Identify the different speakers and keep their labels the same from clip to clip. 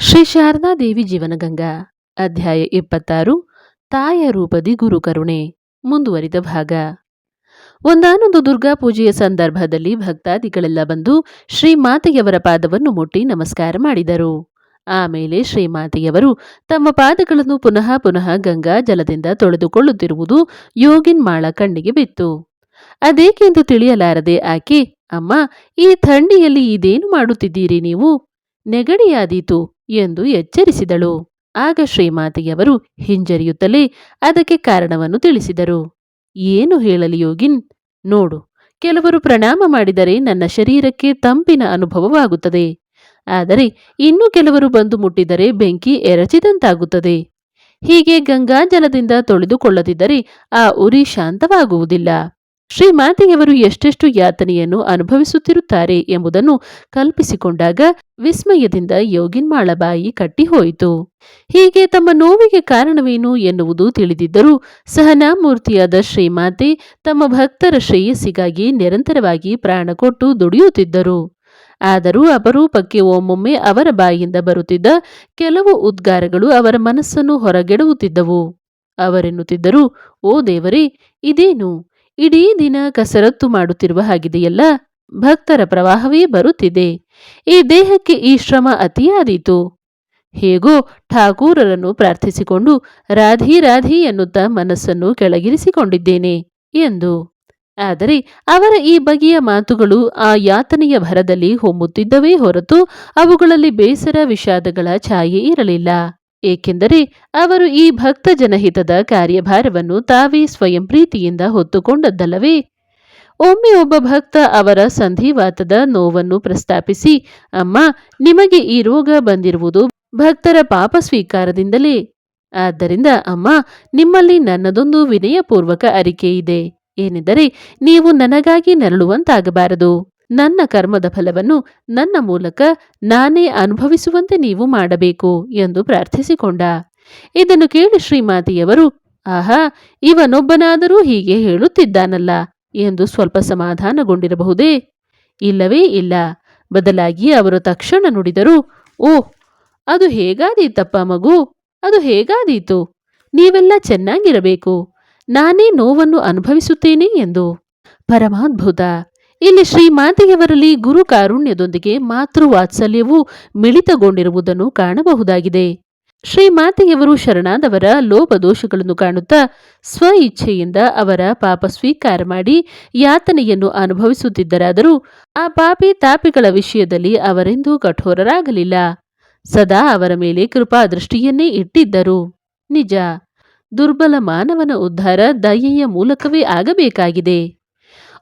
Speaker 1: ಶ್ರೀ ಶಾರದಾದೇವಿ ಜೀವನಗಂಗಾ ಅಧ್ಯಾಯ ಇಪ್ಪತ್ತಾರು, ತಾಯ ರೂಪದಿ ಗುರುಕರುಣೆ ಮುಂದುವರಿದ ಭಾಗ. ಒಂದಾನೊಂದು ದುರ್ಗಾ ಪೂಜೆಯ ಸಂದರ್ಭದಲ್ಲಿ ಭಕ್ತಾದಿಗಳೆಲ್ಲ ಬಂದು ಶ್ರೀಮಾತೆಯವರ ಪಾದವನ್ನು ಮುಟ್ಟಿ ನಮಸ್ಕಾರ ಮಾಡಿದರು. ಆಮೇಲೆ ಶ್ರೀಮಾತೆಯವರು ತಮ್ಮ ಪಾದಗಳನ್ನು ಪುನಃ ಪುನಃ ಗಂಗಾ ಜಲದಿಂದ ತೊಳೆದುಕೊಳ್ಳುತ್ತಿರುವುದು ಯೋಗಿನ್ ಮಾಳ ಕಣ್ಣಿಗೆ ಬಿತ್ತು. ಅದೇಕೆಂದು ತಿಳಿಯಲಾರದೆ ಆಕೆ, ಅಮ್ಮ, ಈ ಥಂಡಿಯಲ್ಲಿ ಇದೇನು ಮಾಡುತ್ತಿದ್ದೀರಿ ನೀವು? ನೆಗಡಿಯಾದೀತು. ಎಂದು ಎಚ್ಚರಿಸಿದಳು. ಆಗ ಶ್ರೀಮಾತೆಯವರು ಹಿಂಜರಿಯುತ್ತಲೇ ಅದಕ್ಕೆ ಕಾರಣವನ್ನು ತಿಳಿಸಿದರು. ಏನು ಹೇಳಲಿ ಯೋಗಿನ್? ನೋಡು, ಕೆಲವರು ಪ್ರಣಾಮ ಮಾಡಿದರೆ ನನ್ನ ಶರೀರಕ್ಕೆ ತಂಪಿನ ಅನುಭವವಾಗುತ್ತದೆ. ಆದರೆ ಇನ್ನು ಕೆಲವರು ಬಂದು ಮುಟ್ಟಿದರೆ ಬೆಂಕಿ ಎರಚಿದಂತಾಗುತ್ತದೆ. ಹೀಗೆ ಗಂಗಾಜಲದಿಂದ ತೊಳೆದುಕೊಳ್ಳದಿದ್ದರೆ ಆ ಉರಿ ಶಾಂತವಾಗುವುದಿಲ್ಲ. ಶ್ರೀಮಾತೆಯವರು ಎಷ್ಟೆಷ್ಟು ಯಾತನೆಯನ್ನು ಅನುಭವಿಸುತ್ತಿರುತ್ತಾರೆ ಎಂಬುದನ್ನು ಕಲ್ಪಿಸಿಕೊಂಡಾಗ ವಿಸ್ಮಯದಿಂದ ಯೋಗಿನ್ಮಾಳ ಬಾಯಿ ಕಟ್ಟಿಹೋಯಿತು. ಹೀಗೆ ತಮ್ಮ ನೋವಿಗೆ ಕಾರಣವೇನು ಎನ್ನುವುದು ತಿಳಿದಿದ್ದರೂ ಸಹನಾಮೂರ್ತಿಯಾದ ಶ್ರೀಮಾತೆ ತಮ್ಮ ಭಕ್ತರ ಶ್ರೇಯಸ್ಸಿಗಾಗಿ ನಿರಂತರವಾಗಿ ಪ್ರಾಣ ಕೊಟ್ಟು ದುಡಿಯುತ್ತಿದ್ದರು. ಆದರೂ ಅಪರೂಪಕ್ಕೆ ಒಮ್ಮೊಮ್ಮೆ ಅವರ ಬಾಯಿಯಿಂದ ಬರುತ್ತಿದ್ದ ಕೆಲವು ಉದ್ಗಾರಗಳು ಅವರ ಮನಸ್ಸನ್ನು ಹೊರಗೆಡುವುತ್ತಿದ್ದವು. ಅವರೆನ್ನುತ್ತಿದ್ದರು, ಓ ದೇವರೇ, ಇದೇನು? ಇಡೀ ದಿನ ಕಸರತ್ತು ಮಾಡುತ್ತಿರುವ ಹಾಗಿದೆಯಲ್ಲ? ಭಕ್ತರ ಪ್ರವಾಹವೇ ಬರುತ್ತಿದೆ. ಈ ದೇಹಕ್ಕೆ ಈ ಶ್ರಮ ಅತಿಯಾದೀತು. ಹೇಗೋ ಠಾಕೂರರನ್ನು ಪ್ರಾರ್ಥಿಸಿಕೊಂಡು ರಾಧಿ ರಾಧಿ ಎನ್ನುತ್ತಾ ಮನಸ್ಸನ್ನು ಕೆಳಗಿರಿಸಿಕೊಂಡಿದ್ದೇನೆ ಎಂದು. ಆದರೆ ಅವರ ಈ ಬಗೆಯ ಮಾತುಗಳು ಆ ಯಾತನೆಯ ಭರದಲ್ಲಿ ಹೊಮ್ಮುತ್ತಿದ್ದವೇ ಹೊರತು ಅವುಗಳಲ್ಲಿ ಬೇಸರ ವಿಷಾದಗಳ ಛಾಯೆ ಇರಲಿಲ್ಲ. ಏಕೆಂದರೆ ಅವರು ಈ ಭಕ್ತ ಜನಹಿತದ ಕಾರ್ಯಭಾರವನ್ನು ತಾವೇ ಸ್ವಯಂ ಪ್ರೀತಿಯಿಂದ ಹೊತ್ತುಕೊಂಡದ್ದಲ್ಲವೇ? ಒಮ್ಮೆ ಒಬ್ಬ ಭಕ್ತ ಅವರ ಸಂಧಿವಾತದ ನೋವನ್ನು ಪ್ರಸ್ತಾಪಿಸಿ, ಅಮ್ಮ, ನಿಮಗೆ ಈ ರೋಗ ಬಂದಿರುವುದು ಭಕ್ತರ ಪಾಪ ಸ್ವೀಕಾರದಿಂದಲೇ. ಆದ್ದರಿಂದ, ಅಮ್ಮ, ನಿಮ್ಮಲ್ಲಿ ನನ್ನದೊಂದು ವಿನಯಪೂರ್ವಕ ಅರಿಕೆ ಇದೆ. ಏನೆಂದರೆ, ನೀವು ನನಗಾಗಿ ನರಳುವಂತಾಗಬಾರದು. ನನ್ನ ಕರ್ಮದ ಫಲವನ್ನು ನನ್ನ ಮೂಲಕ ನಾನೇ ಅನುಭವಿಸುವಂತೆ ನೀವು ಮಾಡಬೇಕು ಎಂದು ಪ್ರಾರ್ಥಿಸಿಕೊಂಡ. ಇದನ್ನು ಕೇಳಿ ಶ್ರೀಮಾತಿಯವರು, ಆಹಾ, ಇವನೊಬ್ಬನಾದರೂ ಹೀಗೆ ಹೇಳುತ್ತಿದ್ದಾನಲ್ಲ ಎಂದು ಸ್ವಲ್ಪ ಸಮಾಧಾನಗೊಂಡಿರಬಹುದೇ? ಇಲ್ಲವೇ ಇಲ್ಲ. ಬದಲಾಗಿ ಅವರು ತಕ್ಷಣ ನುಡಿದರು, ಓ, ಅದು ಹೇಗಾದೀತಪ್ಪ ಮಗು? ಅದು ಹೇಗಾದೀತು? ನೀವೆಲ್ಲ ಚೆನ್ನಾಗಿರಬೇಕು. ನಾನೇ ನೋವನ್ನು ಅನುಭವಿಸುತ್ತೇನೆ ಎಂದು. ಪರಮಾದ್ಭುತ ಇಲ್ಲಿ ಶ್ರೀಮಾತೆಯವರಲ್ಲಿ ಗುರು ಕಾರುಣ್ಯದೊಂದಿಗೆ ಮಾತೃ ವಾತ್ಸಲ್ಯವೂ ಮಿಳಿತಗೊಂಡಿರುವುದನ್ನು ಕಾಣಬಹುದಾಗಿದೆ. ಶ್ರೀಮಾತೆಯವರು ಶರಣಾದವರ ಲೋಪದೋಷಗಳನ್ನು ಕಾಣುತ್ತಾ ಸ್ವ ಇಚ್ಛೆಯಿಂದ ಅವರ ಪಾಪ ಸ್ವೀಕಾರ ಮಾಡಿ ಯಾತನೆಯನ್ನು ಅನುಭವಿಸುತ್ತಿದ್ದರಾದರೂ ಆ ಪಾಪಿ ತಾಪಿಗಳ ವಿಷಯದಲ್ಲಿ ಅವರೆಂದೂ ಕಠೋರರಾಗಲಿಲ್ಲ. ಸದಾ ಅವರ ಮೇಲೆ ಕೃಪಾ ದೃಷ್ಟಿಯನ್ನೇ ಇಟ್ಟಿದ್ದರು. ನಿಜ ದುರ್ಬಲ ಮಾನವನ ಉದ್ಧಾರ ದಯೆಯ ಮೂಲಕವೇ ಆಗಬೇಕಾಗಿದೆ.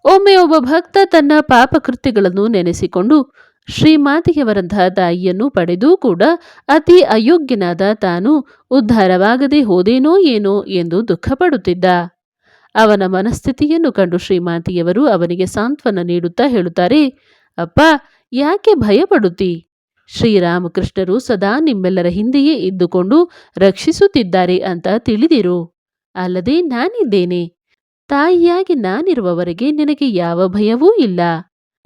Speaker 1: ಒಮ್ಮೆ ಒಬ್ಬ ಭಕ್ತ ತನ್ನ ಪಾಪಕೃತ್ಯಗಳನ್ನು ನೆನೆಸಿಕೊಂಡು ಶ್ರೀಮಾತೆಯವರಂತಹ ತಾಯಿಯನ್ನು ಪಡೆದೂ ಕೂಡ ಅತಿ ಅಯೋಗ್ಯನಾದ ತಾನು ಉದ್ಧಾರವಾಗದೆ ಹೋದೇನೋ ಏನೋ ಎಂದು ದುಃಖಪಡುತ್ತಿದ್ದ. ಅವನ ಮನಸ್ಥಿತಿಯನ್ನು ಕಂಡು ಶ್ರೀಮಾತೆಯವರು ಅವನಿಗೆ ಸಾಂತ್ವನ ನೀಡುತ್ತಾ ಹೇಳುತ್ತಾರೆ, ಅಪ್ಪ, ಯಾಕೆ ಭಯಪಡುತ್ತಿ? ಶ್ರೀರಾಮಕೃಷ್ಣರು ಸದಾ ನಿಮ್ಮೆಲ್ಲರ ಹಿಂದೆಯೇ ಇದ್ದುಕೊಂಡು ರಕ್ಷಿಸುತ್ತಿದ್ದಾರೆ ಅಂತ ತಿಳಿದಿರು. ಅಲ್ಲದೆ ನಾನಿದ್ದೇನೆ. ತಾಯಿಯಾಗಿ ನಾನಿರುವವರೆಗೆ ನಿನಗೆ ಯಾವ ಭಯವೂ ಇಲ್ಲ.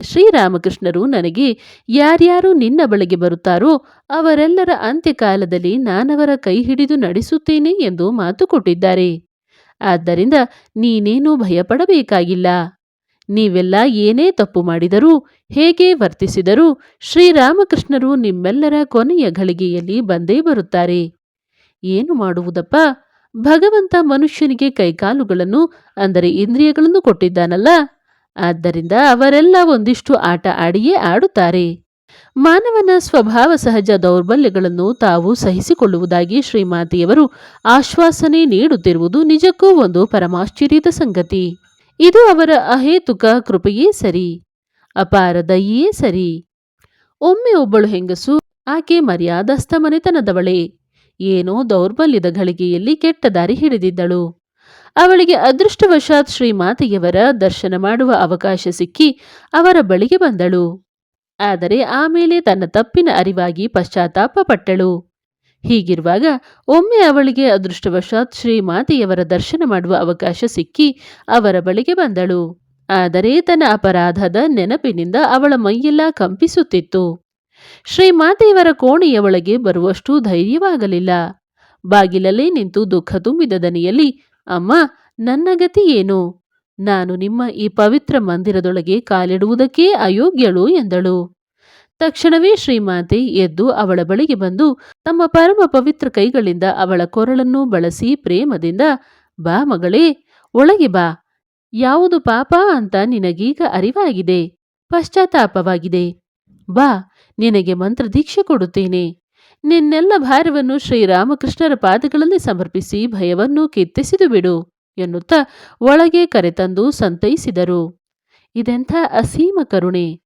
Speaker 1: ಶ್ರೀರಾಮಕೃಷ್ಣರು ನನಗೆ ಯಾರ್ಯಾರು ನಿನ್ನ ಬಳಿಗೆ ಬರುತ್ತಾರೋ ಅವರೆಲ್ಲರ ಅಂತ್ಯಕಾಲದಲ್ಲಿ ನಾನವರ ಕೈ ಹಿಡಿದು ನಡೆಸುತ್ತೇನೆ ಎಂದು ಮಾತು ಕೊಟ್ಟಿದ್ದಾರೆ. ಆದ್ದರಿಂದ ನೀನೇನೂ ಭಯಪಡಬೇಕಾಗಿಲ್ಲ. ನೀವೆಲ್ಲ ಏನೇ ತಪ್ಪು ಮಾಡಿದರೂ, ಹೇಗೆ ವರ್ತಿಸಿದರೂ ಶ್ರೀರಾಮಕೃಷ್ಣರು ನಿಮ್ಮೆಲ್ಲರ ಕೊನೆಯ ಘಳಿಗೆಯಲ್ಲಿ ಬಂದೇ ಬರುತ್ತಾರೆ. ಏನು ಮಾಡುವುದಪ್ಪ? ಭಗವಂತ ಮನುಷ್ಯನಿಗೆ ಕೈಕಾಲುಗಳನ್ನು, ಅಂದರೆ ಇಂದ್ರಿಯಗಳನ್ನು ಕೊಟ್ಟಿದ್ದಾನಲ್ಲ? ಆದ್ದರಿಂದ ಅವರೆಲ್ಲ ಒಂದಿಷ್ಟು ಆಟ ಆಡಿಯೇ ಆಡುತ್ತಾರೆ. ಮಾನವನ ಸ್ವಭಾವ ಸಹಜ ದೌರ್ಬಲ್ಯಗಳನ್ನು ತಾವು ಸಹಿಸಿಕೊಳ್ಳುವುದಾಗಿ ಶ್ರೀಮಾತಿಯವರು ಆಶ್ವಾಸನೆ ನೀಡುತ್ತಿರುವುದು ನಿಜಕ್ಕೂ ಒಂದು ಪರಮಾಶ್ಚರ್ಯದ ಸಂಗತಿ. ಇದು ಅವರ ಅಹೇತುಕ ಕೃಪೆಯೇ ಸರಿ, ಅಪಾರ ದಯೆಯೇ ಸರಿ. ಒಮ್ಮೆ ಒಬ್ಬಳು ಹೆಂಗಸು, ಆಕೆ ಮರ್ಯಾದಸ್ಥ ಮನೆತನದವಳೆ. ಏನೋ ದೌರ್ಬಲ್ಯದ ಘಳಿಗೆಯಲ್ಲಿ ಕೆಟ್ಟ ದಾರಿ ಹಿಡಿದಿದ್ದಳು. ಅವಳಿಗೆ ಅದೃಷ್ಟವಶಾತ್ ಶ್ರೀಮಾತೆಯವರ ದರ್ಶನ ಮಾಡುವ ಅವಕಾಶ ಸಿಕ್ಕಿ ಅವರ ಬಳಿಗೆ ಬಂದಳು. ಆದರೆ ಆಮೇಲೆ ತನ್ನ ತಪ್ಪಿನ ಅರಿವಾಗಿ ಪಶ್ಚಾತ್ತಾಪ ಪಟ್ಟಳು. ಹೀಗಿರುವಾಗ ಒಮ್ಮೆ ಅವಳಿಗೆ ಅದೃಷ್ಟವಶಾತ್ ಶ್ರೀಮಾತೆಯವರ ದರ್ಶನ ಮಾಡುವ ಅವಕಾಶ ಸಿಕ್ಕಿ ಅವರ ಬಳಿಗೆ ಬಂದಳು. ಆದರೆ ತನ್ನ ಅಪರಾಧದ ನೆನಪಿನಿಂದ ಅವಳ ಮೈಯೆಲ್ಲ ಕಂಪಿಸುತ್ತಿತ್ತು. ಶ್ರೀಮಾತೆಯವರ ಕೋಣೆಯ ಒಳಗೆ ಬರುವಷ್ಟು ಧೈರ್ಯವಾಗಲಿಲ್ಲ. ಬಾಗಿಲಲ್ಲೇ ನಿಂತು ದುಃಖ ತುಂಬಿದ ದನಿಯಲ್ಲಿ, ಅಮ್ಮ, ನನ್ನ ಗತಿ ಏನು? ನಾನು ನಿಮ್ಮ ಈ ಪವಿತ್ರ ಮಂದಿರದೊಳಗೆ ಕಾಲಿಡುವುದಕ್ಕೆ ಅಯೋಗ್ಯಳು ಎಂದಳು. ತಕ್ಷಣವೇ ಶ್ರೀಮಾತೆ ಎದ್ದು ಅವಳ ಬಳಿಗೆ ಬಂದು, ತಮ್ಮ ಪರಮ ಪವಿತ್ರ ಕೈಗಳಿಂದ ಅವಳ ಕೊರಳನ್ನು ಬಳಸಿ ಪ್ರೇಮದಿಂದ ಬಾ ಮಗಳೇ, ಒಳಗೆ ಬಾ. ಯಾವುದು ಪಾಪ ಅಂತ ನಿನಗೀಗ ಅರಿವಾಗಿದೆ. ಪಶ್ಚಾತ್ತಾಪವಾಗಿದೆ. ಬಾ, ನಿನಗೆ ಮಂತ್ರ ದೀಕ್ಷೆ ಕೊಡುತ್ತೇನೆ. ನಿನ್ನೆಲ್ಲ ಭಾರವನ್ನು ಶ್ರೀರಾಮಕೃಷ್ಣರ ಪಾದಗಳಲ್ಲಿ ಸಮರ್ಪಿಸಿ ಭಯವನ್ನು ಕಿತ್ತೆಸಿದು ಬಿಡು ಎನ್ನುತ್ತಾ ಒಳಗೆ ಕರೆತಂದು ಸಂತೈಸಿದರು. ಇದೆಂಥ ಅಸೀಮ ಕರುಣೆ.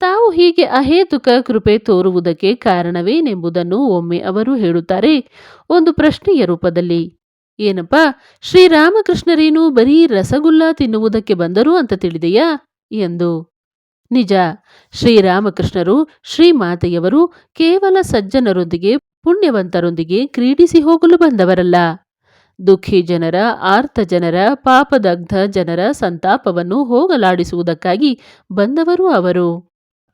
Speaker 1: ತಾವು ಹೀಗೆ ಅಹೇತುಕ ಕೃಪೆ ತೋರುವುದಕ್ಕೆ ಕಾರಣವೇನೆಂಬುದನ್ನು ಒಮ್ಮೆ ಅವರು ಹೇಳುತ್ತಾರೆ ಒಂದು ಪ್ರಶ್ನೆಯ ರೂಪದಲ್ಲಿ. ಏನಪ್ಪ, ಶ್ರೀರಾಮಕೃಷ್ಣರೇನು ಬರೀ ರಸಗುಲ್ಲ ತಿನ್ನುವುದಕ್ಕೆ ಬಂದರು ಅಂತ ತಿಳಿದೆಯಾ? ಎಂದು. ನಿಜ. ಶ್ರೀರಾಮಕೃಷ್ಣರು ಶ್ರೀಮಾತೆಯವರು ಕೇವಲ ಸಜ್ಜನರೊಂದಿಗೆ ಪುಣ್ಯವಂತರೊಂದಿಗೆ ಕ್ರೀಡಿಸಿ ಹೋಗಲು ಬಂದವರಲ್ಲ. ದುಃಖಿ ಜನರ, ಆರ್ತ ಜನರ, ಪಾಪದಗ್ಧ ಜನರ ಸಂತಾಪವನ್ನು ಹೋಗಲಾಡಿಸುವುದಕ್ಕಾಗಿ ಬಂದವರು ಅವರು.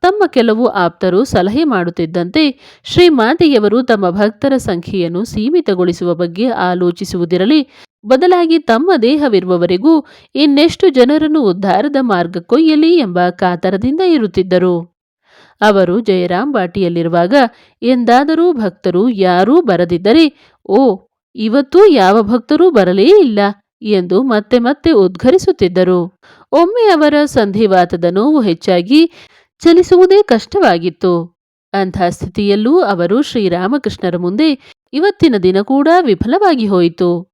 Speaker 1: ತಮ್ಮ ಕೆಲವು ಆಪ್ತರು ಸಲಹೆ ಮಾಡುತ್ತಿದ್ದಂತೆ ಶ್ರೀಮಾತೆಯವರು ತಮ್ಮ ಭಕ್ತರ ಸಂಖ್ಯೆಯನ್ನು ಸೀಮಿತಗೊಳಿಸುವ ಬಗ್ಗೆ ಆಲೋಚಿಸುವುದಿರಲಿ ಬದಲಾಗಿ ತಮ್ಮ ದೇಹವಿರುವವರೆಗೂ ಇನ್ನೆಷ್ಟು ಜನರನ್ನು ಉದ್ಧಾರದ ಮಾರ್ಗಕ್ಕೊಯ್ಯಲಿ ಎಂಬ ಕಾತರದಿಂದ ಇರುತ್ತಿದ್ದರು. ಅವರು ಜಯರಾಮ್ ಬಾಟಿಯಲ್ಲಿರುವಾಗ ಎಂದಾದರೂ ಭಕ್ತರು ಯಾರೂ ಬರದಿದ್ದರೆ, ಓ, ಇವತ್ತೂ ಯಾವ ಭಕ್ತರೂ ಬರಲೇ ಇಲ್ಲ ಎಂದು ಮತ್ತೆ ಮತ್ತೆ ಉದ್ಘರಿಸುತ್ತಿದ್ದರು. ಒಮ್ಮೆ ಅವರ ಸಂಧಿವಾತದ ನೋವು ಹೆಚ್ಚಾಗಿ ಚಲಿಸುವುದೇ ಕಷ್ಟವಾಗಿತ್ತು. ಅಂಥ ಸ್ಥಿತಿಯಲ್ಲೂ ಅವರು ಶ್ರೀರಾಮಕೃಷ್ಣರ ಮುಂದೆ ಇವತ್ತಿನ ದಿನ ಕೂಡ ವಿಫಲವಾಗಿ ಹೋಯಿತು.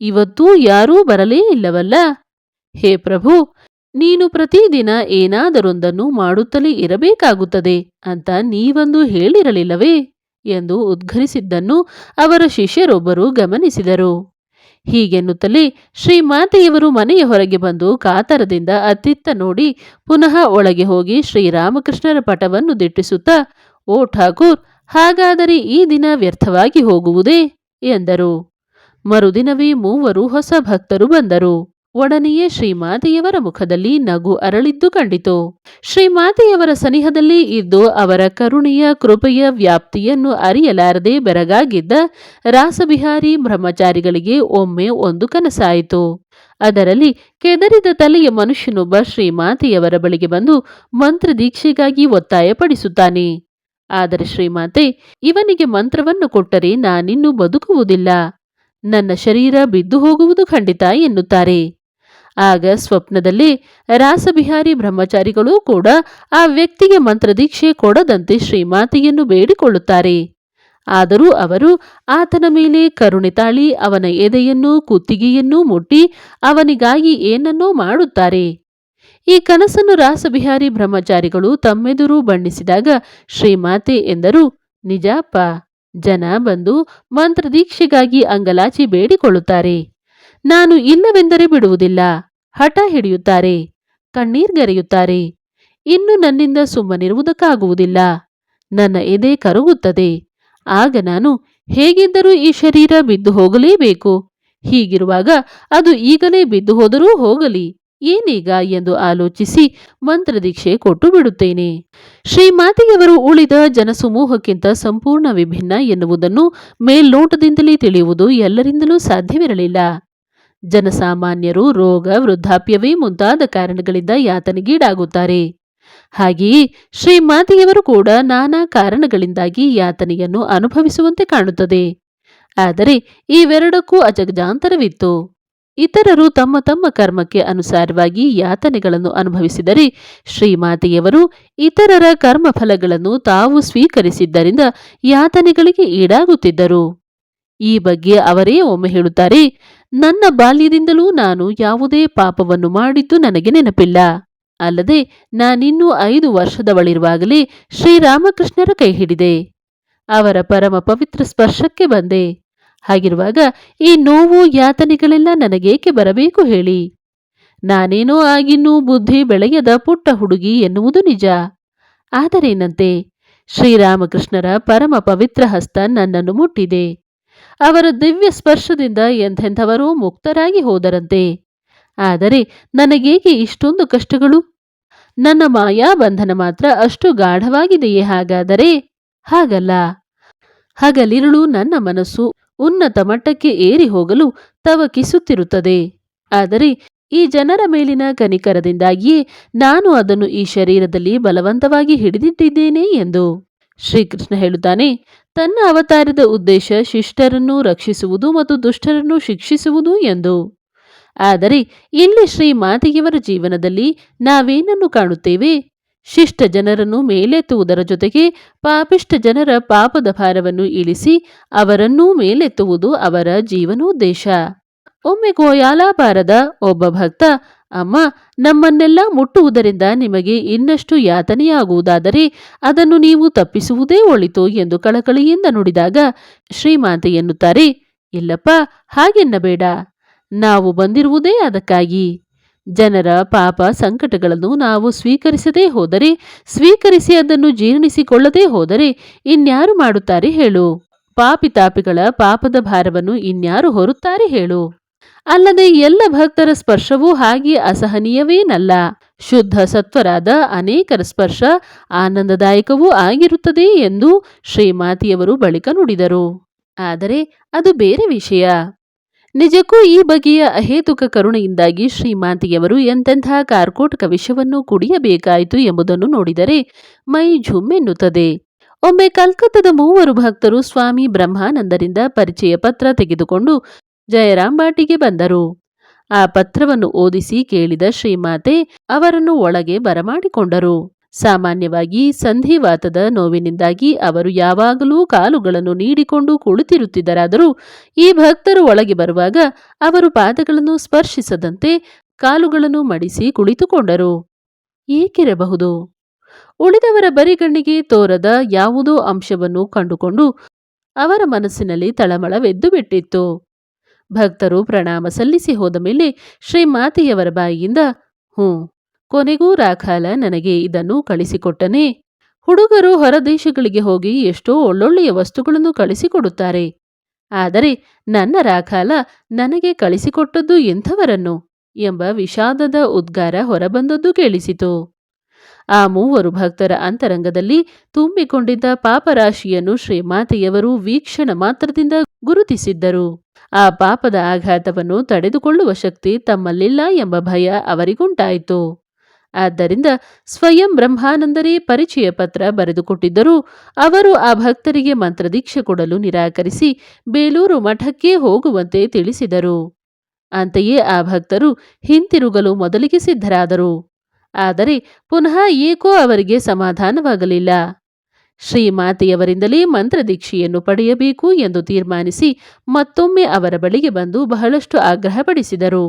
Speaker 1: ಇವತ್ತೂ ಯಾರೂ ಬರಲೇ ಇಲ್ಲವಲ್ಲ? ಹೇ ಪ್ರಭು, ನೀನು ಪ್ರತಿದಿನ ಏನಾದರೊಂದನ್ನು ಮಾಡುತ್ತಲೇ ಇರಬೇಕಾಗುತ್ತದೆ ಅಂತ ನೀವಂದು ಹೇಳಿರಲಿಲ್ಲವೇ? ಎಂದು ಉದ್ಘರಿಸಿದ್ದನ್ನು ಅವರ ಶಿಷ್ಯರೊಬ್ಬರು ಗಮನಿಸಿದರು. ಹೀಗೆನ್ನುತ್ತಲೇ ಶ್ರೀಮಾತೆಯವರು ಮನೆಯ ಹೊರಗೆ ಬಂದು ಕಾತರದಿಂದ ಅತ್ತಿತ್ತ ನೋಡಿ ಪುನಃ ಒಳಗೆ ಹೋಗಿ ಶ್ರೀರಾಮಕೃಷ್ಣರ ಪಟವನ್ನು ದಿಟ್ಟಿಸುತ್ತಾ, ಓ ಠಾಕೂರ್, ಹಾಗಾದರೆ ಈ ದಿನ ವ್ಯರ್ಥವಾಗಿ ಹೋಗುವುದೇ? ಎಂದರು. ಮರುದಿನವೇ ಮೂವರು ಹೊಸ ಭಕ್ತರು ಬಂದರು. ಒಡನೆಯೇ ಶ್ರೀಮಾತೆಯವರ ಮುಖದಲ್ಲಿ ನಗು ಅರಳಿದ್ದು ಕಂಡಿತು. ಶ್ರೀಮಾತೆಯವರ ಸನಿಹದಲ್ಲಿ ಇದ್ದು ಅವರ ಕರುಣೆಯ ಕೃಪೆಯ ವ್ಯಾಪ್ತಿಯನ್ನು ಅರಿಯಲಾರದೆ ಬೆರಗಾಗಿದ್ದ ರಾಸಬಿಹಾರಿ ಬ್ರಹ್ಮಚಾರಿಗಳಿಗೆ ಒಮ್ಮೆ ಒಂದು ಕನಸಾಯಿತು. ಅದರಲ್ಲಿ ಕೆದರಿದ ತಲೆಯ ಮನುಷ್ಯನೊಬ್ಬ ಶ್ರೀಮಾತೆಯವರ ಬಳಿಗೆ ಬಂದು ಮಂತ್ರ ದೀಕ್ಷೆಗಾಗಿ ಒತ್ತಾಯಪಡಿಸುತ್ತಾನೆ. ಆದರೆ ಶ್ರೀಮಾತೆ, ಇವನಿಗೆ ಮಂತ್ರವನ್ನು ಕೊಟ್ಟರೆ ನಾನಿನ್ನು ಬದುಕುವುದಿಲ್ಲ. ನನ್ನ ಶರೀರ ಬಿದ್ದು ಹೋಗುವುದು ಖಂಡಿತ ಎನ್ನುತ್ತಾರೆ. ಆಗ ಸ್ವಪ್ನದಲ್ಲಿ ರಾಸಬಿಹಾರಿ ಬ್ರಹ್ಮಚಾರಿಗಳು ಕೂಡ ಆ ವ್ಯಕ್ತಿಗೆ ಮಂತ್ರದೀಕ್ಷೆ ಕೊಡದಂತೆ ಶ್ರೀಮಾತೆಯನ್ನು ಬೇಡಿಕೊಳ್ಳುತ್ತಾರೆ. ಆದರೂ ಅವರು ಆತನ ಮೇಲೆ ಕರುಣೆ ತಾಳಿ ಅವನ ಎದೆಯನ್ನು ಕುತ್ತಿಗೆಯನ್ನೂ ಮುಟ್ಟಿ ಅವನಿಗಾಗಿ ಏನನ್ನೋ ಮಾಡುತ್ತಾರೆ. ಈ ಕನಸನ್ನು ರಾಸಬಿಹಾರಿ ಬ್ರಹ್ಮಚಾರಿಗಳು ತಮ್ಮೆದುರು ಬಣ್ಣಿಸಿದಾಗ ಶ್ರೀಮಾತೆ ಎಂದರು ನಿಜಾಪ ಜನ ಬಂದು ಮಂತ್ರದೀಕ್ಷೆಗಾಗಿ ಅಂಗಲಾಚಿ ಬೇಡಿಕೊಳ್ಳುತ್ತಾರೆ. ನಾನು ಇಲ್ಲವೆಂದರೆ ಬಿಡುವುದಿಲ್ಲ. ಹಠ ಹಿಡಿಯುತ್ತಾರೆ. ಕಣ್ಣೀರ್ಗರೆಯುತ್ತಾರೆ ಇನ್ನು ನನ್ನಿಂದ ಸುಮ್ಮನಿರುವುದಕ್ಕಾಗುವುದಿಲ್ಲ. ನನ್ನ ಎದೆ ಕರಗುತ್ತದೆ. ಆಗ ನಾನು ಹೇಗಿದ್ದರೂ ಈ ಶರೀರ ಬಿದ್ದು ಹೋಗಲೇಬೇಕು. ಹೀಗಿರುವಾಗ ಅದು ಈಗಲೇ ಬಿದ್ದು ಹೋದರೂ ಹೋಗಲಿ. ಏನೀಗ ಎಂದು ಆಲೋಚಿಸಿ ಮಂತ್ರದೀಕ್ಷೆ ಕೊಟ್ಟು ಬಿಡುತ್ತೇನೆ. ಶ್ರೀಮಾತೆಯವರು ಉಳಿದ ಜನಸಮೂಹಕ್ಕಿಂತ ಸಂಪೂರ್ಣ ವಿಭಿನ್ನ ಎನ್ನುವುದನ್ನು ಮೇಲ್ನೋಟದಿಂದಲೇ ತಿಳಿಯುವುದು ಎಲ್ಲರಿಂದಲೂ ಸಾಧ್ಯವಿರಲಿಲ್ಲ. ಜನಸಾಮಾನ್ಯರು ರೋಗ ವೃದ್ಧಾಪ್ಯವೇ ಮುಂತಾದ ಕಾರಣಗಳಿಂದ ಯಾತನೆಗೀಡಾಗುತ್ತಾರೆ. ಹಾಗೆಯೇ ಶ್ರೀಮಾತೆಯವರು ಕೂಡ ನಾನಾ ಕಾರಣಗಳಿಂದಾಗಿ ಯಾತನೆಯನ್ನು ಅನುಭವಿಸುವಂತೆ ಕಾಣುತ್ತದೆ. ಆದರೆ ಇವೆರಡಕ್ಕೂ ಅಜಗಜಾಂತರವಿತ್ತು. ಇತರರು ತಮ್ಮ ತಮ್ಮ ಕರ್ಮಕ್ಕೆ ಅನುಸಾರವಾಗಿ ಯಾತನೆಗಳನ್ನು ಅನುಭವಿಸಿದರೆ ಶ್ರೀಮಾತೆಯವರು ಇತರರ ಕರ್ಮಫಲಗಳನ್ನು ತಾವು ಸ್ವೀಕರಿಸಿದ್ದರಿಂದ ಯಾತನೆಗಳಿಗೆ ಈಡಾಗುತ್ತಿದ್ದರು. ಈ ಬಗ್ಗೆ ಅವರೇ ಒಮ್ಮೆ ಹೇಳುತ್ತಾರೆ, ನನ್ನ ಬಾಲ್ಯದಿಂದಲೂ ನಾನು ಯಾವುದೇ ಪಾಪವನ್ನು ಮಾಡಿದ್ದು ನನಗೆ ನೆನಪಿಲ್ಲ. ಅಲ್ಲದೆ ನಾನಿನ್ನೂ ಐದು ವರ್ಷದವಳಿರುವಾಗಲೇ ಶ್ರೀರಾಮಕೃಷ್ಣರ ಕೈ ಹಿಡಿದೆ ಅವರ ಪರಮ ಪವಿತ್ರ ಸ್ಪರ್ಶಕ್ಕೆ ಬಂದೆ. ಹಾಗಿರುವಾಗ, ಈ ನೋವು ಯಾತನೆಗಳೆಲ್ಲ ನನಗೇಕೆ ಬರಬೇಕು ಹೇಳಿ? ನಾನೇನೋ ಆಗಿನ್ನೂ ಬುದ್ಧಿ ಬೆಳೆಯದ ಪುಟ್ಟ ಹುಡುಗಿ ಎನ್ನುವುದು ನಿಜ. ಆದರೇನಂತೆ? ಶ್ರೀರಾಮಕೃಷ್ಣರ ಪರಮ ಪವಿತ್ರ ಹಸ್ತ ನನ್ನನ್ನು ಮುಟ್ಟಿದೆ. ಅವರ ದಿವ್ಯ ಸ್ಪರ್ಶದಿಂದ ಎಂಥೆಂಥವರೂ ಮುಕ್ತರಾಗಿ ಹೋದರಂತೆ. ಆದರೆ ನನಗೇಕೆ ಇಷ್ಟೊಂದು ಕಷ್ಟಗಳು? ನನ್ನ ಮಾಯಾ ಬಂಧನ ಮಾತ್ರ ಅಷ್ಟು ಗಾಢವಾಗಿದೆಯೇ ಹಾಗಾದರೆ? ಹಾಗಲ್ಲ. ಹಗಲಿರುಳು ನನ್ನ ಮನಸ್ಸು ಉನ್ನತ ಮಟ್ಟಕ್ಕೆ ಏರಿ ಹೋಗಲು ತವಕಿಸುತ್ತಿರುತ್ತದೆ ಆದರೆ ಈ ಜನರ ಮೇಲಿನ ಕನಿಕರದಿಂದಾಗಿಯೇ ನಾನು ಅದನ್ನು ಈ ಶರೀರದಲ್ಲಿ ಬಲವಂತವಾಗಿ ಹಿಡಿದಿಟ್ಟಿದ್ದೇನೆ ಎಂದು ಶ್ರೀಕೃಷ್ಣ ಹೇಳುತ್ತಾನೆ. ತನ್ನ ಅವತಾರದ ಉದ್ದೇಶ ಶಿಷ್ಟರನ್ನು ರಕ್ಷಿಸುವುದು ಮತ್ತು ದುಷ್ಟರನ್ನು ಶಿಕ್ಷಿಸುವುದು ಎಂದು. ಆದರೆ ಇಲ್ಲಿ ಶ್ರೀ ಮಾತೆಯವರ ಜೀವನದಲ್ಲಿ ನಾವೇನನ್ನು ಕಾಣುತ್ತೇವೆ? ಶಿಷ್ಟ ಜನರನ್ನು ಮೇಲೆತ್ತುವುದರ ಜೊತೆಗೆ ಪಾಪಿಷ್ಟ ಜನರ ಪಾಪದ ಭಾರವನ್ನು ಇಳಿಸಿ ಅವರನ್ನೂ ಮೇಲೆತ್ತುವುದು ಅವರ ಜೀವನೋದ್ದೇಶ. ಒಮ್ಮೆ ಗೋಯಾಲಾಪಾರದ ಒಬ್ಬ ಭಕ್ತ, ಅಮ್ಮ, ನಮ್ಮನ್ನೆಲ್ಲ ಮುಟ್ಟುವುದರಿಂದ ನಿಮಗೆ ಇನ್ನಷ್ಟು ಯಾತನೆಯಾಗುವುದಾದರೆ ಅದನ್ನು ನೀವು ತಪ್ಪಿಸುವುದೇ ಒಳಿತು ಎಂದು ಕಳಕಳಿಯಿಂದ ನುಡಿದಾಗ ಶ್ರೀಮಾತೆ ಎನ್ನುತ್ತಾರೆ, ಇಲ್ಲಪ್ಪ, ಹಾಗೆನ್ನಬೇಡ. ನಾವು ಬಂದಿರುವುದೇ ಅದಕ್ಕಾಗಿ. ಜನರ ಪಾಪ ಸಂಕಟಗಳನ್ನು ನಾವು ಸ್ವೀಕರಿಸದೇ ಹೋದರೆ, ಸ್ವೀಕರಿಸಿ ಅದನ್ನು ಜೀರ್ಣಿಸಿಕೊಳ್ಳದೇ ಹೋದರೆ ಇನ್ಯಾರು ಮಾಡುತ್ತಾರೆ ಹೇಳು. ಪಾಪಿತಾಪಿಗಳ ಪಾಪದ ಭಾರವನ್ನು ಇನ್ಯಾರು ಹೊರುತ್ತಾರೆ ಹೇಳು. ಅಲ್ಲದೆ ಎಲ್ಲ ಭಕ್ತರ ಸ್ಪರ್ಶವೂ ಹಾಗೆ ಅಸಹನೀಯವೇನಲ್ಲ. ಶುದ್ಧ ಸತ್ವರಾದ ಅನೇಕರ ಸ್ಪರ್ಶ ಆನಂದದಾಯಕವೂ ಆಗಿರುತ್ತದೆ ಎಂದು ಶ್ರೀಮಾತಿಯವರು ಬಳಿಕ ನುಡಿದರು. ಆದರೆ ಅದು ಬೇರೆ ವಿಷಯ. ನಿಜಕ್ಕೂ ಈ ಬಗೆಯ ಅಹೇತುಕ ಕರುಣೆಯಿಂದಾಗಿ ಶ್ರೀಮಾಂತಿಯವರು ಎಂತೆಂಥ ಕಾರ್ಕೋಟಕ ವಿಷವನ್ನು ಕುಡಿಯಬೇಕಾಯಿತು ಎಂಬುದನ್ನು ನೋಡಿದರೆ ಮೈ ಝುಮ್ಮೆನ್ನುತ್ತದೆ ಒಮ್ಮೆ ಕಲ್ಕತ್ತದ ಮೂವರು ಭಕ್ತರು ಸ್ವಾಮಿ ಬ್ರಹ್ಮಾನಂದರಿಂದ ಪರಿಚಯ ಪತ್ರ ತೆಗೆದುಕೊಂಡು ಜಯರಾಂಬಾಟಿಗೆ ಬಂದರು. ಆ ಪತ್ರವನ್ನು ಓದಿಸಿ ಕೇಳಿದ ಶ್ರೀಮಾತೆ ಅವರನ್ನು ಒಳಗೆ ಬರಮಾಡಿಕೊಂಡರು. ಸಾಮಾನ್ಯವಾಗಿ ಸಂಧಿವಾತದ ನೋವಿನಿಂದಾಗಿ ಅವರು ಯಾವಾಗಲೂ ಕಾಲುಗಳನ್ನು ನೀಡಿಕೊಂಡು ಕುಳಿತಿರುತ್ತಿದ್ದರಾದರೂ ಈ ಭಕ್ತರು ಒಳಗೆ ಬರುವಾಗ ಅವರು ಪಾದಗಳನ್ನು ಸ್ಪರ್ಶಿಸದಂತೆ ಕಾಲುಗಳನ್ನು ಮಡಿಸಿ ಕುಳಿತುಕೊಂಡರು. ಏಕಿರಬಹುದು? ಉಳಿದವರ ಬರಿಗಣ್ಣಿಗೆ ತೋರದ ಯಾವುದೋ ಅಂಶವನ್ನು ಕಂಡುಕೊಂಡು ಅವರ ಮನಸ್ಸಿನಲ್ಲಿ ತಳಮಳವೆದ್ದು ಬಿಟ್ಟಿತ್ತು. ಭಕ್ತರು ಪ್ರಣಾಮ ಸಲ್ಲಿಸಿ ಹೋದ ಮೇಲೆ ಶ್ರೀಮಾತೆಯವರ ಬಾಯಿಯಿಂದ, ಹ್ಞೂ ಕೊನೆಗೂ ರಾಖಾಲ ನನಗೆ ಇದನ್ನು ಕಳಿಸಿಕೊಟ್ಟನೆ. ಹುಡುಗರು ಹೊರದೇಶಗಳಿಗೆ ಹೋಗಿ ಎಷ್ಟೋ ಒಳ್ಳೊಳ್ಳೆಯ ವಸ್ತುಗಳನ್ನು ಕಳಿಸಿಕೊಡುತ್ತಾರೆ. ಆದರೆ ನನ್ನ ರಾಖಾಲ ನನಗೆ ಕಳಿಸಿಕೊಟ್ಟದ್ದು ಎಂಥವರನ್ನು? ಎಂಬ ವಿಷಾದದ ಉದ್ಗಾರ ಹೊರಬಂದದ್ದು ಕೇಳಿಸಿತು. ಆ ಮೂವರು ಭಕ್ತರ ಅಂತರಂಗದಲ್ಲಿ ತುಂಬಿಕೊಂಡಿದ್ದ ಪಾಪರಾಶಿಯನ್ನು ಶ್ರೀಮಾತೆಯವರು ವೀಕ್ಷಣ ಮಾತ್ರದಿಂದ ಗುರುತಿಸಿದ್ದರು. ಆ ಪಾಪದ ಆಘಾತವನ್ನು ತಡೆದುಕೊಳ್ಳುವ ಶಕ್ತಿ ತಮ್ಮಲ್ಲಿಲ್ಲ ಎಂಬ ಭಯ ಅವರಿಗುಂಟಾಯಿತು. ಆದ್ದರಿಂದ ಸ್ವಯಂ ಬ್ರಹ್ಮಾನಂದರೇ ಪರಿಚಯ ಪತ್ರ ಬರೆದುಕೊಟ್ಟಿದ್ದರೂ ಅವರು ಆ ಭಕ್ತರಿಗೆ ಮಂತ್ರದೀಕ್ಷೆ ಕೊಡಲು ನಿರಾಕರಿಸಿ ಬೇಲೂರು ಮಠಕ್ಕೆ ಹೋಗುವಂತೆ ತಿಳಿಸಿದರು. ಅಂತೆಯೇ ಆ ಭಕ್ತರು ಹಿಂತಿರುಗಲು ಮೊದಲಿಗೆ ಸಿದ್ಧರಾದರು. ಆದರೆ ಪುನಃ ಏಕೋ ಅವರಿಗೆ ಸಮಾಧಾನವಾಗಲಿಲ್ಲ. ಶ್ರೀಮಾತೆಯವರಿಂದಲೇ ಮಂತ್ರದೀಕ್ಷೆಯನ್ನು ಪಡೆಯಬೇಕು ಎಂದು ತೀರ್ಮಾನಿಸಿ ಮತ್ತೊಮ್ಮೆ ಅವರ ಬಳಿಗೆ ಬಂದು ಬಹಳಷ್ಟು ಆಗ್ರಹಪಡಿಸಿದರು.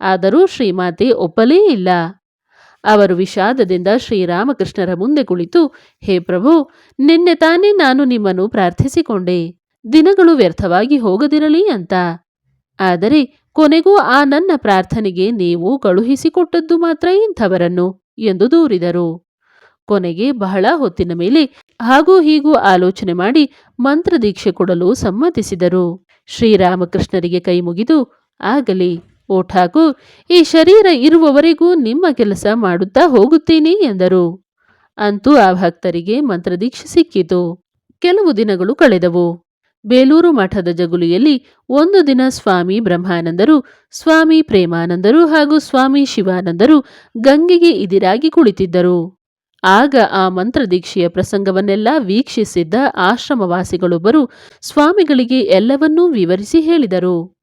Speaker 1: ಆದರೂ ಶ್ರೀಮಾತೆ ಒಪ್ಪಲೇ ಇಲ್ಲ. ಅವರು ವಿಷಾದದಿಂದ ಶ್ರೀರಾಮಕೃಷ್ಣರ ಮುಂದೆ ಕುಳಿತು, ಹೇ ಪ್ರಭು, ನಿನ್ನೆ ತಾನೇ ನಾನು ನಿಮ್ಮನ್ನು ಪ್ರಾರ್ಥಿಸಿಕೊಂಡೆ. ದಿನಗಳು ವ್ಯರ್ಥವಾಗಿ ಹೋಗದಿರಲಿ ಅಂತ. ಆದರೆ ಕೊನೆಗೂ ಆ ನನ್ನ ಪ್ರಾರ್ಥನೆಗೆ ನೀವು ಕಳುಹಿಸಿಕೊಟ್ಟದ್ದು ಮಾತ್ರ ಇಂಥವರನ್ನು, ಎಂದು ದೂರಿದರು. ಕೊನೆಗೆ ಬಹಳ ಹೊತ್ತಿನ ಮೇಲೆ ಹಾಗೂ ಹೀಗೂ ಆಲೋಚನೆ ಮಾಡಿ ಮಂತ್ರದೀಕ್ಷೆ ಕೊಡಲು ಸಮ್ಮತಿಸಿದರು. ಶ್ರೀರಾಮಕೃಷ್ಣರಿಗೆ ಕೈ ಮುಗಿದು, ಆಗಲಿ. ಓ ಠಾಕೂರ್ ಈ ಶರೀರ ಇರುವವರೆಗೂ ನಿಮ್ಮ ಕೆಲಸ ಮಾಡುತ್ತಾ ಹೋಗುತ್ತೇನೆ ಎಂದರು. ಅಂತೂ ಆ ಭಕ್ತರಿಗೆ ಮಂತ್ರದೀಕ್ಷೆ ಸಿಕ್ಕಿತು. ಕೆಲವು ದಿನಗಳು ಕಳೆದವು. ಬೇಲೂರು ಮಠದ ಜಗುಲಿಯಲ್ಲಿ ಒಂದು ದಿನ ಸ್ವಾಮಿ ಬ್ರಹ್ಮಾನಂದರು, ಸ್ವಾಮಿ ಪ್ರೇಮಾನಂದರು ಹಾಗೂ ಸ್ವಾಮಿ ಶಿವಾನಂದರು ಗಂಗೆಗೆ ಇದಿರಾಗಿ ಕುಳಿತಿದ್ದರು. ಆಗ ಆ ಮಂತ್ರದೀಕ್ಷೆಯ ಪ್ರಸಂಗವನ್ನೆಲ್ಲ ವೀಕ್ಷಿಸಿದ್ದ ಆಶ್ರಮವಾಸಿಗಳೊಬ್ಬರು ಸ್ವಾಮಿಗಳಿಗೆ ಎಲ್ಲವನ್ನೂ ವಿವರಿಸಿ ಹೇಳಿದರು.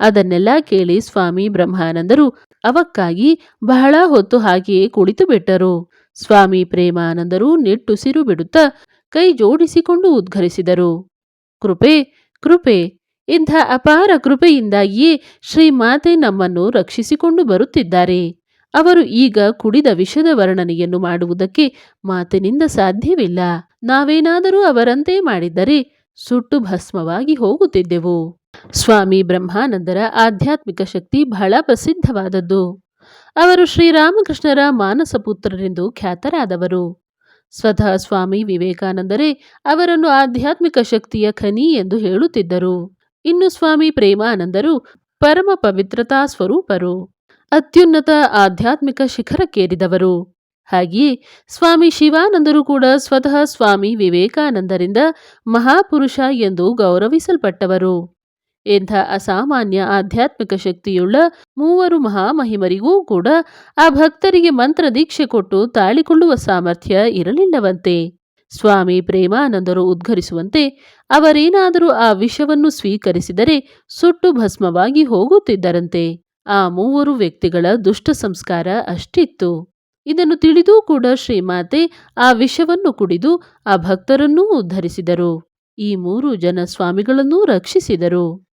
Speaker 1: ಅದನ್ನೆಲ್ಲ ಕೇಳಿ ಸ್ವಾಮಿ ಬ್ರಹ್ಮಾನಂದರು ಅವಕ್ಕಾಗಿ ಬಹಳ ಹೊತ್ತು ಹಾಗೆಯೇ ಕುಳಿತು ಬಿಟ್ಟರು. ಸ್ವಾಮಿ ಪ್ರೇಮಾನಂದರು ನಿಟ್ಟುಸಿರು ಬಿಡುತ್ತಾ ಕೈ ಜೋಡಿಸಿಕೊಂಡು ಉದ್ಘರಿಸಿದರು. ಕೃಪೆ ಕೃಪೆ, ಇಂಥ ಅಪಾರ ಕೃಪೆಯಿಂದಾಗಿಯೇ ಶ್ರೀಮಾತೆ ನಮ್ಮನ್ನು ರಕ್ಷಿಸಿಕೊಂಡು ಬರುತ್ತಿದ್ದಾರೆ. ಅವರು ಈಗ ಕುಡಿದ ವಿಷದ ವರ್ಣನೆಯನ್ನು ಮಾಡುವುದಕ್ಕೆ ಮಾತಿನಿಂದ ಸಾಧ್ಯವಿಲ್ಲ. ನಾವೇನಾದರೂ ಅವರಂತೆ ಮಾಡಿದ್ದರೆ ಸುಟ್ಟು ಭಸ್ಮವಾಗಿ ಹೋಗುತ್ತಿದ್ದೆವು. ಸ್ವಾಮಿ ಬ್ರಹ್ಮಾನಂದರ ಆಧ್ಯಾತ್ಮಿಕ ಶಕ್ತಿ ಬಹಳ ಪ್ರಸಿದ್ಧವಾದದ್ದು. ಅವರು ಶ್ರೀರಾಮಕೃಷ್ಣರ ಮಾನಸ ಪುತ್ರರೆಂದು ಖ್ಯಾತರಾದವರು. ಸ್ವತಃ ಸ್ವಾಮಿ ವಿವೇಕಾನಂದರೇ ಅವರನ್ನು ಆಧ್ಯಾತ್ಮಿಕ ಶಕ್ತಿಯ ಖನಿ ಎಂದು ಹೇಳುತ್ತಿದ್ದರು. ಇನ್ನು ಸ್ವಾಮಿ ಪ್ರೇಮಾನಂದರು ಪರಮ ಪವಿತ್ರತಾ ಸ್ವರೂಪರು. ಅತ್ಯುನ್ನತ ಆಧ್ಯಾತ್ಮಿಕ ಶಿಖರಕ್ಕೇರಿದವರು. ಹಾಗೆಯೇ ಸ್ವಾಮಿ ಶಿವಾನಂದರು ಕೂಡ ಸ್ವತಃ ಸ್ವಾಮಿ ವಿವೇಕಾನಂದರಿಂದ ಮಹಾಪುರುಷ ಎಂದು ಗೌರವಿಸಲ್ಪಟ್ಟವರು. ಎಂಥ ಅಸಾಮಾನ್ಯ ಆಧ್ಯಾತ್ಮಿಕ ಶಕ್ತಿಯುಳ್ಳ ಮೂವರು ಮಹಾಮಹಿಮರಿಗೂ ಕೂಡ ಆ ಭಕ್ತರಿಗೆ ಮಂತ್ರ ದೀಕ್ಷೆ ಕೊಟ್ಟು ತಾಳಿಕೊಳ್ಳುವ ಸಾಮರ್ಥ್ಯ ಇರಲಿಲ್ಲವಂತೆ. ಸ್ವಾಮಿ ಪ್ರೇಮಾನಂದರು ಉದ್ಘರಿಸುವಂತೆ ಅವರೇನಾದರೂ ಆ ವಿಷವನ್ನು ಸ್ವೀಕರಿಸಿದರೆ ಸುಟ್ಟು ಭಸ್ಮವಾಗಿ ಹೋಗುತ್ತಿದ್ದರಂತೆ. ಆ ಮೂವರು ವ್ಯಕ್ತಿಗಳ ದುಷ್ಟ ಸಂಸ್ಕಾರ ಅಷ್ಟಿತ್ತು. ಇದನ್ನು ತಿಳಿದೂ ಕೂಡ ಶ್ರೀಮಾತೆ ಆ ವಿಷವನ್ನು ಕುಡಿದು ಆ ಭಕ್ತರನ್ನೂ ಉದ್ಧರಿಸಿದರು. ಈ ಮೂರು ಜನ ಸ್ವಾಮಿಗಳನ್ನೂ ರಕ್ಷಿಸಿದರು.